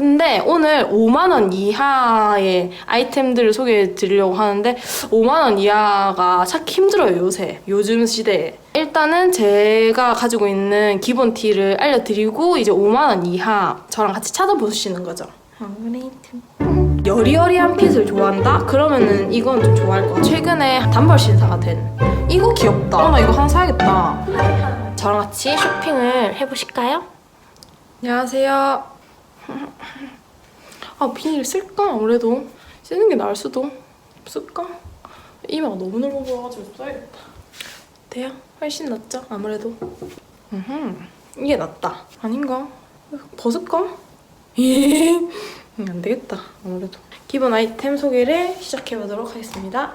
근데 오늘 5만원 이하의 아이템들을 소개해 드리려고 하는데 5만원 이하가 찾기 힘들어요 요새. 요즘 시대에. 일단은 제가 가지고 있는 기본 티를 알려드리고 이제 5만원 이하 저랑 같이 찾아보시는 거죠. 여리여리한 핏을 좋아한다? 그러면은 이건 좀 좋아할 것 같아. 최근에 단벌 신사가 된. 이거 귀엽다. 어, 나 이거 하나 사야겠다. 저랑 같이 쇼핑을 해보실까요? 안녕하세요 아 비닐 쓸까? 아무래도. 쓰는 게 나을 수도 쓸까? 이마가 너무 넓어 보여가지고 써야겠다. 돼요? 훨씬 낫죠? 아무래도. 음흠, 이게 낫다. 아닌가? 벗을까? 음, 안 되겠다 아무래도. 기본 아이템 소개를 시작해 보도록 하겠습니다.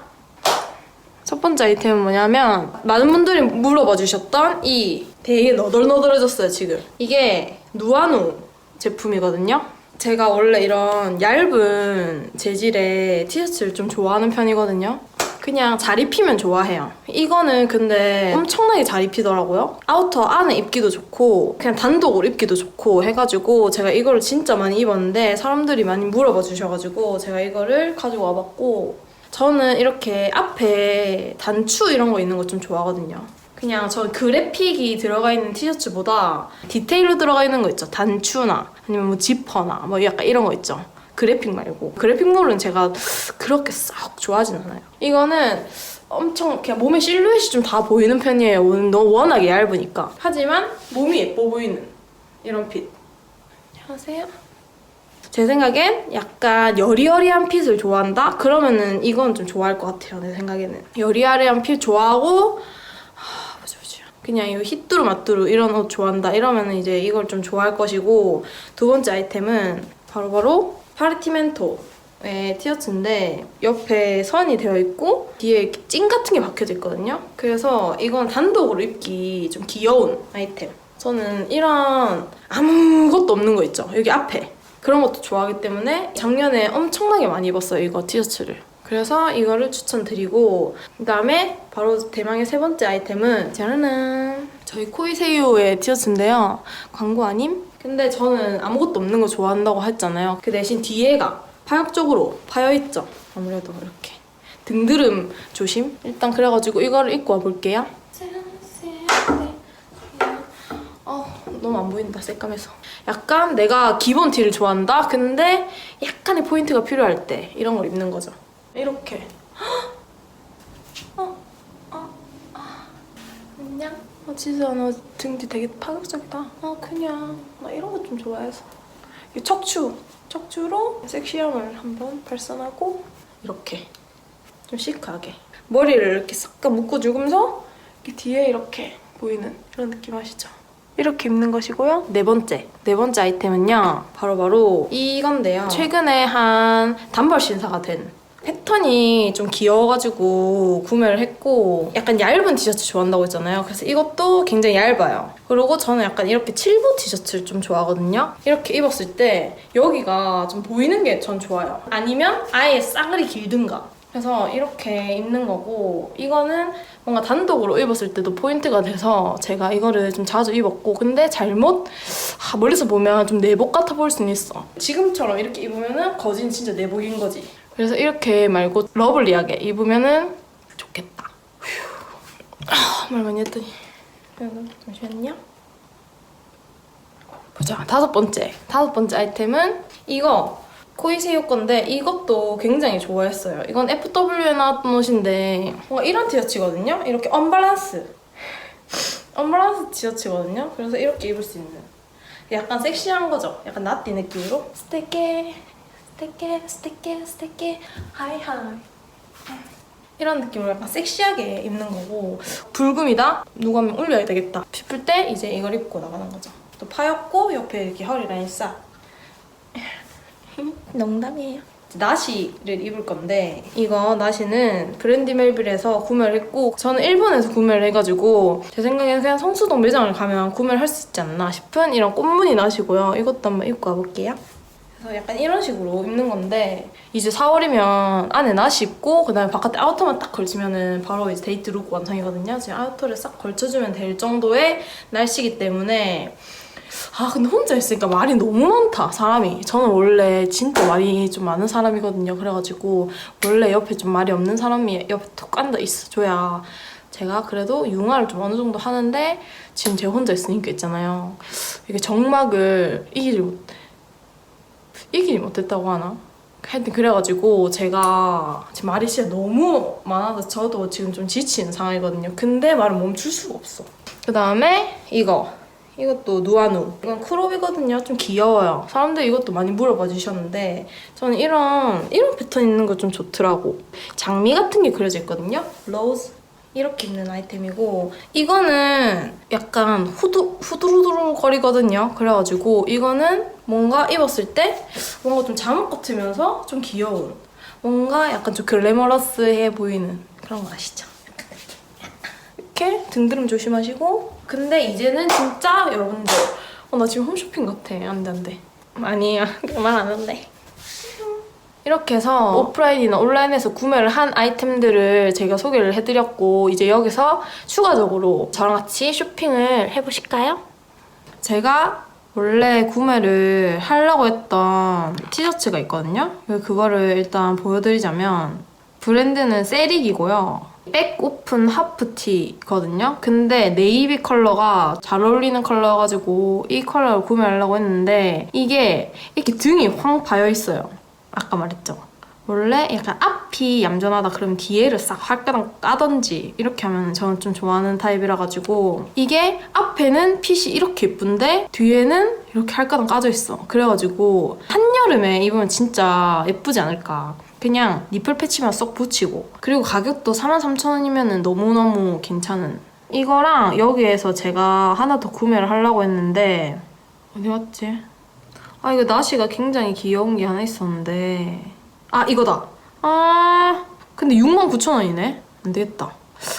첫 번째 아이템은 뭐냐면 많은 분들이 물어봐 주셨던 이 되게 너덜너덜해졌어요 지금. 이게 누아누 제품이거든요. 제가 원래 이런 얇은 재질의 티셔츠를 좀 좋아하는 편이거든요. 그냥 잘 입히면 좋아해요. 이거는 근데 엄청나게 잘 입히더라고요. 아우터 안에 입기도 좋고 그냥 단독으로 입기도 좋고 해가지고 제가 이거를 진짜 많이 입었는데 사람들이 많이 물어봐 주셔가지고 제가 이거를 가지고 와봤고 저는 이렇게 앞에 단추 이런 거 있는 거 좀 좋아하거든요. 그냥 저 그래픽이 들어가 있는 티셔츠보다 디테일로 들어가 있는 거 있죠. 단추나 아니면 뭐 지퍼나 뭐 약간 이런 거 있죠. 그래픽 말고 그래픽물은 제가 그렇게 썩 좋아하진 않아요. 이거는 엄청 그냥 몸의 실루엣이 좀 다 보이는 편이에요. 오늘 너무 워낙에 얇으니까. 하지만 몸이 예뻐 보이는 이런 핏. 안녕하세요. 제 생각엔 약간 여리여리한 핏을 좋아한다? 그러면은 이건 좀 좋아할 것 같아요, 내 생각에는. 여리여리한 핏 좋아하고. 그냥 이 히뚜루 마뚜루 이런 옷 좋아한다? 이러면은 이제 이걸 좀 좋아할 것이고, 두 번째 아이템은 바로바로 파르티멘토의 티셔츠인데, 옆에 선이 되어 있고, 뒤에 찐 같은 게 박혀져 있거든요? 그래서 이건 단독으로 입기 좀 귀여운 아이템. 저는 이런 아무것도 없는 거 있죠? 여기 앞에. 그런 것도 좋아하기 때문에 작년에 엄청나게 많이 입었어요 이거 티셔츠를 그래서 이거를 추천드리고 그다음에 바로 대망의 세 번째 아이템은 짜라란. 저희 코이세유의 티셔츠인데요. 광고 아님? 근데 저는 아무것도 없는 거 좋아한다고 했잖아요. 그 대신 뒤에가 파격적으로 파여있죠. 아무래도 이렇게 등드름 조심. 일단 그래가지고 이거를 입고 와볼게요. 어, 너무 안 보인다 새까매서. 약간 내가 기본 티를 좋아한다? 근데 약간의 포인트가 필요할 때 이런 걸 입는 거죠 이렇게 어, 어, 아, 안녕 어, 지수야 너 등뒤 되게 파격적이다 어 그냥 나 이런 거 좀 좋아해서 이 척추 척추로 섹시함을 한번 발산하고 이렇게 좀 시크하게 머리를 이렇게 싹 묶어주면서 이렇게 뒤에 이렇게 보이는 이런 느낌 아시죠? 이렇게 입는 것이고요. 네 번째. 네 번째 아이템은요. 바로바로 이건데요. 최근에 한 단벌 신사가 된 패턴이 좀 귀여워가지고 구매를 했고 약간 얇은 티셔츠 좋아한다고 했잖아요. 그래서 이것도 굉장히 얇아요. 그리고 저는 약간 이렇게 칠보 티셔츠를 좀 좋아하거든요. 이렇게 입었을 때 여기가 좀 보이는 게 전 좋아요. 아니면 아예 싸그리 길든가. 그래서 이렇게 입는 거고 이거는 뭔가 단독으로 입었을 때도 포인트가 돼서 제가 이거를 좀 자주 입었고 근데 잘못 아, 멀리서 보면 좀 내복 같아 보일 수는 있어 지금처럼 이렇게 입으면은 거진 진짜 내복인 거지 그래서 이렇게 말고 러블리하게 입으면은 좋겠다. 휴. 아, 말 많이 했더니. 잠시만요. 보자. 다섯 번째. 다섯 번째 아이템은 이거. 코이세요 건데 이것도 굉장히 좋아했어요. 이건 FW에 나왔던 옷인데 뭔가 이런 티셔츠거든요. 이렇게 언밸런스. 언밸런스 티셔츠거든요. 그래서 이렇게 입을 수 있는. 약간 섹시한 거죠. 약간 나띠 느낌으로? 스테케 스테케 스테케 스테케 하이 하이 이런 느낌으로 약간 섹시하게 입는 거고 불금이다? 누가 하면 올려야 되겠다 싶을 때 이제 이걸 입고 나가는 거죠. 또 파였고 옆에 이렇게 허리 라인 싹 농담이에요. 나시를 입을 건데 이거 나시는 브랜디 멜빌에서 구매를 했고 저는 일본에서 구매를 해가지고 제 생각에는 그냥 성수동 매장을 가면 구매를 할 수 있지 않나 싶은 이런 꽃무늬 나시고요. 이것도 한번 입고 와볼게요. 그래서 약간 이런 식으로 입는 건데 이제 4월이면 안에 나시 입고 그다음에 바깥에 아우터만 딱 걸치면은 바로 이제 데이트 룩 완성이거든요. 지금 아우터를 싹 걸쳐주면 될 정도의 날씨이기 때문에 아 근데 혼자 있으니까 말이 너무 많다 사람이. 저는 원래 진짜 말이 좀 많은 사람이거든요. 그래가지고 원래 옆에 좀 말이 없는 사람이 옆에 툭 앉아 있어줘야 제가 그래도 융화를 좀 어느 정도 하는데 지금 제가 혼자 있으니까 있잖아요. 이게 정막을 이기지 못 이기지 못했다고 하나? 하여튼 그래가지고 제가 지금 말이 진짜 너무 많아서 저도 지금 좀 지치는 상황이거든요. 근데 말을 멈출 수가 없어. 그 다음에 이거. 이것도 누아누. 이건 크롭이거든요. 좀 귀여워요. 사람들이 이것도 많이 물어봐 주셨는데 저는 이런 이런 패턴 있는 거 좀 좋더라고. 장미 같은 게 그려져 있거든요. 로즈 이렇게 있는 아이템이고 이거는 약간 후두 후두루두루 거리거든요. 그래가지고 이거는 뭔가 입었을 때 뭔가 좀 잠옷 같으면서 좀 귀여운 뭔가 약간 좀 글래머러스해 보이는 그런 거 아시죠? 이렇게 등드름 조심하시고. 근데 이제는 진짜 여러분들 어, 나 지금 홈쇼핑 같아. 안 돼 안 돼. 아니야. 그말 안 한대 이렇게 해서 오프라인이나 온라인에서 구매를 한 아이템들을 제가 소개를 해드렸고 이제 여기서 추가적으로 저랑 같이 쇼핑을 해보실까요? 제가 원래 구매를 하려고 했던 티셔츠가 있거든요. 그거를 일단 보여드리자면 브랜드는 세릭이고요. 백 오픈 하프티거든요. 근데 네이비 컬러가 잘 어울리는 컬러여가지고 이 컬러를 구매하려고 했는데 이게 이렇게 등이 황 파여 있어요. 아까 말했죠. 원래 약간 앞이 얌전하다 그러면 뒤에를 싹 활가닥 까던지 이렇게 하면 저는 좀 좋아하는 타입이라 가지고 이게 앞에는 핏이 이렇게 예쁜데 뒤에는 이렇게 활가닥 까져 있어. 그래가지고 한여름에 입으면 진짜 예쁘지 않을까. 그냥 니플 패치만 쏙 붙이고 그리고 가격도 43,000원이면 너무너무 괜찮은 이거랑 여기에서 제가 하나 더 구매를 하려고 했는데 어디 갔지? 아 이거 나시가 굉장히 귀여운 게 하나 있었는데. 아 이거다. 아 근데 69,000원이네? 안 되겠다.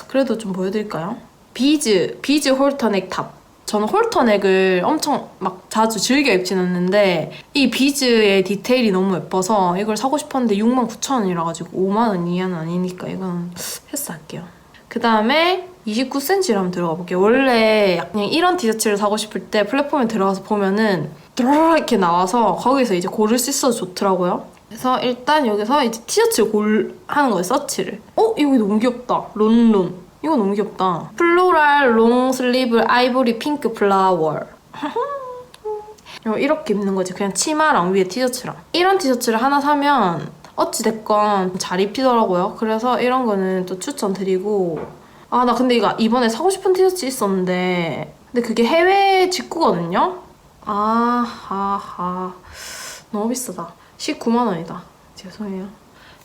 그래도 좀 보여드릴까요? 비즈 비즈 홀터넥 탑. 저는 홀터넥을 엄청 막 자주 즐겨 입진 않는데 이 비즈의 디테일이 너무 예뻐서 이걸 사고 싶었는데 69,000원이라 가지고 5만 원 이하는 아니니까 이건 패스할게요. 그 다음에 29cm를 한번 들어가 볼게요. 원래 그냥 이런 티셔츠를 사고 싶을 때 플랫폼에 들어가서 보면은 드르르 이렇게 나와서 거기서 이제 고를 수 있어서 좋더라고요. 그래서 일단 여기서 이제 티셔츠 골 하는 거예요, 서치를. 어? 이거 너무 귀엽다. 론론. 이거 너무 귀엽다. 플로랄 롱 슬리브 아이보리 핑크 플라워. 이렇게 입는 거지. 그냥 치마랑 위에 티셔츠랑. 이런 티셔츠를 하나 사면 어찌됐건 잘 입히더라고요. 그래서 이런 거는 또 추천드리고. 아, 나 근데 이거 이번에 사고 싶은 티셔츠 있었는데. 근데 그게 해외 직구거든요? 아, 하하. 너무 비싸다. 19만 원이다. 죄송해요.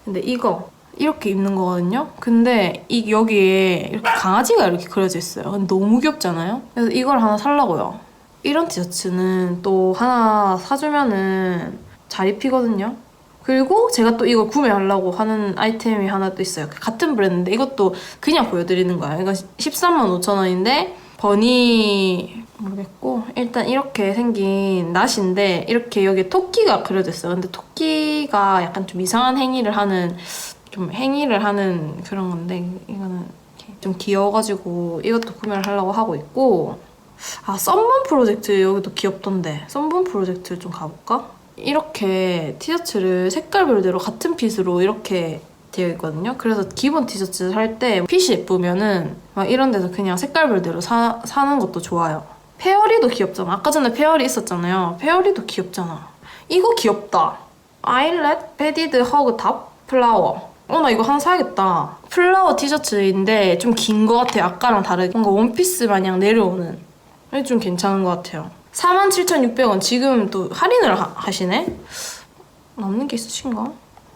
근데 이거. 이렇게 입는 거거든요? 근데 이 여기에 이렇게 강아지가 이렇게 그려져 있어요. 근데 너무 귀엽잖아요? 그래서 이걸 하나 살라고요. 이런 티셔츠는 또 하나 사주면은 잘 입히거든요? 그리고 제가 또 이걸 구매하려고 하는 아이템이 하나 또 있어요. 같은 브랜드인데 이것도 그냥 보여드리는 거예요. 이거 13만 5천 원인데 버니 모르겠고 일단 이렇게 생긴 낫인데 이렇게 여기에 토끼가 그려져 있어요. 근데 토끼가 약간 좀 이상한 행위를 하는 좀 행위를 하는 그런 건데 이거는 좀 귀여워가지고 이것도 구매를 하려고 하고 있고 아 썸문 프로젝트 여기도 귀엽던데 썸문 프로젝트 좀 가볼까? 이렇게 티셔츠를 색깔별대로 같은 핏으로 이렇게 되어 있거든요. 그래서 기본 티셔츠 살 때 핏이 예쁘면은 막 이런 데서 그냥 색깔별대로 사, 사는 것도 좋아요. 페어리도 귀엽잖아. 아까 전에 페어리 있었잖아요. 페어리도 귀엽잖아. 이거 귀엽다. 아일렛 패디드 허그 탑 플라워. 어, 나 이거 하나 사야겠다. 플라워 티셔츠인데 좀 긴 것 같아요. 아까랑 다르게. 뭔가 원피스 마냥 내려오는. 이게 좀 괜찮은 것 같아요. 47,600원. 지금 또 할인을 하, 하시네? 남는 게 있으신가?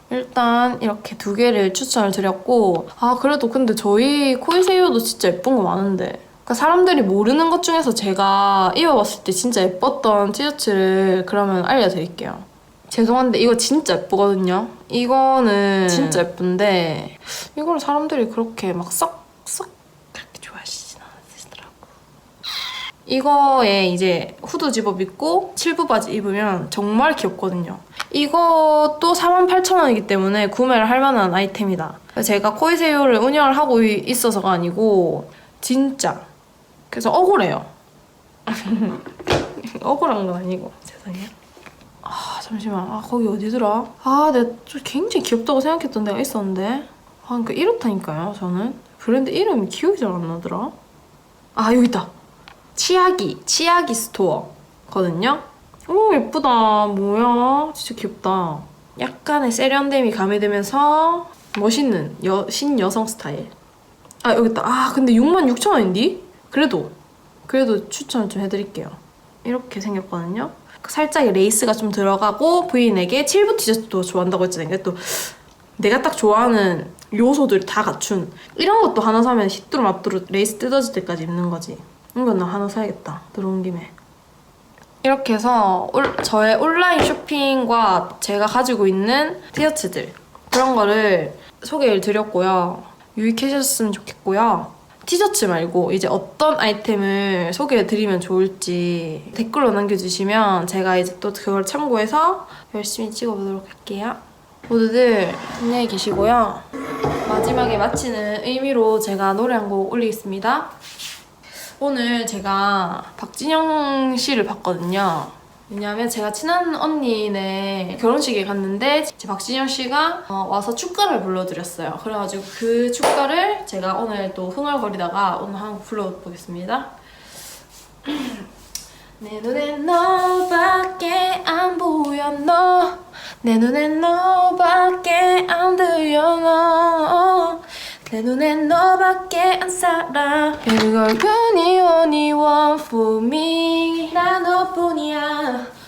일단 이렇게 두 개를 추천을 드렸고 아 그래도 근데 저희 코이세요도 진짜 예쁜 거 많은데 그러니까 사람들이 모르는 것 중에서 제가 입어봤을 때 진짜 예뻤던 티셔츠를 그러면 알려드릴게요 죄송한데 이거 진짜 예쁘거든요 이거는 진짜 예쁜데 이걸 사람들이 그렇게 막 썩썩 그렇게 좋아하시진 않으시더라고 이거에 이제 후드 집업 입고 칠부 바지 입으면 정말 귀엽거든요. 이것도 48,000원이기 때문에 구매를 할 만한 아이템이다. 제가 코이세요를 운영을 하고 이- 있어서가 아니고 진짜 그래서 억울해요. 억울한 건 아니고 세상에. 아 잠시만 아 거기 어디더라? 아 내가 좀 굉장히 귀엽다고 생각했던 데가 있었는데 아 그러니까 이렇다니까요 저는 브랜드 이름이 기억이 잘 안 나더라. 아 여기 있다. 치아기 치아기 스토어거든요. 오 예쁘다 뭐야 진짜 귀엽다. 약간의 세련됨이 가미되면서 멋있는 여, 신여성 스타일. 아 여기 있다. 아 근데 66,000원인데? 그래도 그래도 추천을 좀 해드릴게요. 이렇게 생겼거든요. 살짝 레이스가 좀 들어가고 부인에게 7부 티셔츠도 좋아한다고 했잖아요. 근데 또 내가 딱 좋아하는 요소들 다 갖춘 이런 것도 하나 사면 휘뚜루 마뚜루 레이스 뜯어질 때까지 입는 거지. 이건 나 하나 사야겠다. 들어온 김에. 이렇게 해서 올- 저의 온라인 쇼핑과 제가 가지고 있는 티셔츠들 그런 거를 소개를 드렸고요. 유익해주셨으면 좋겠고요. 티셔츠 말고 이제 어떤 아이템을 소개해 드리면 좋을지 댓글로 남겨주시면 제가 이제 또 그걸 참고해서 열심히 찍어보도록 할게요. 모두들 안녕히 계시고요. 마지막에 마치는 의미로 제가 노래 한 곡 올리겠습니다. 오늘 제가 박진영 씨를 봤거든요. 왜냐면 제가 친한 언니네 결혼식에 갔는데 이제 박진영 씨가 어, 와서 축가를 불러드렸어요. 그래가지고 그 축가를 제가 오늘 또 흥얼거리다가 오늘 한 곡 불러보겠습니다. 내 눈엔 너밖에 안 보여 너. 내 눈엔 너밖에 안 들려 너. 내 눈엔 너밖에 안 살아. You're the only one for me. 나 너뿐이야. 우